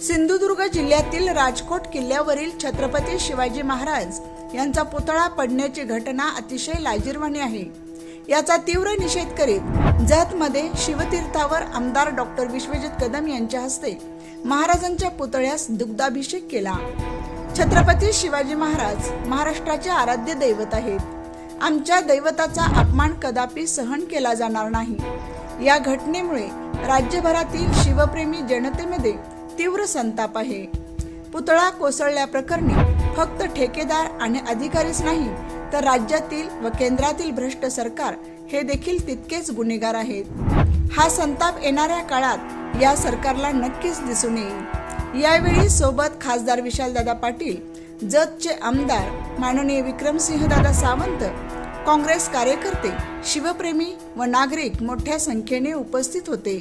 सिंधुदुर्ग जिल्ह्यातील राजकोट किल्ल्यावरील छत्रपती शिवाजी महाराज यांचा पुतळा पडण्याची घटना अतिशय लाजीरवाणी आहे. याचा तीव्र निषेध करीत जतमध्ये शिवतीर्थावर आमदार डॉक्टर विश्वजित कदम यांच्या हस्ते महाराजांच्या पुतळ्यास दुग्धाभिषेक केला. छत्रपती शिवाजी महाराज महाराष्ट्राचे आराध्य दैवत आहेत. आमच्या दैवताचा अपमान कदापि सहन केला जाणार नाही. या घटनेमुळे राज्यभरातील शिवप्रेमी जनतेमध्ये तीव्र संताप आहे. पुतळा कोसळल्याप्रकरणी फक्त ठेकेदार आणि अधिकारीच नाही तर राज्यातील व केंद्रातील भ्रष्ट सरकार हे देखील तितकेच गुन्हेगार आहेत. हा संताप येणाऱ्या काळात या सरकारला नक्कीच दिसून येईल. यावेळी सोबत खासदार विशालदादा पाटील जतचे आमदार माननीय विक्रमसिंहदादा सावंत काँग्रेस कार्यकर्ते शिवप्रेमी व नागरिक मोठ्या संख्येने उपस्थित होते.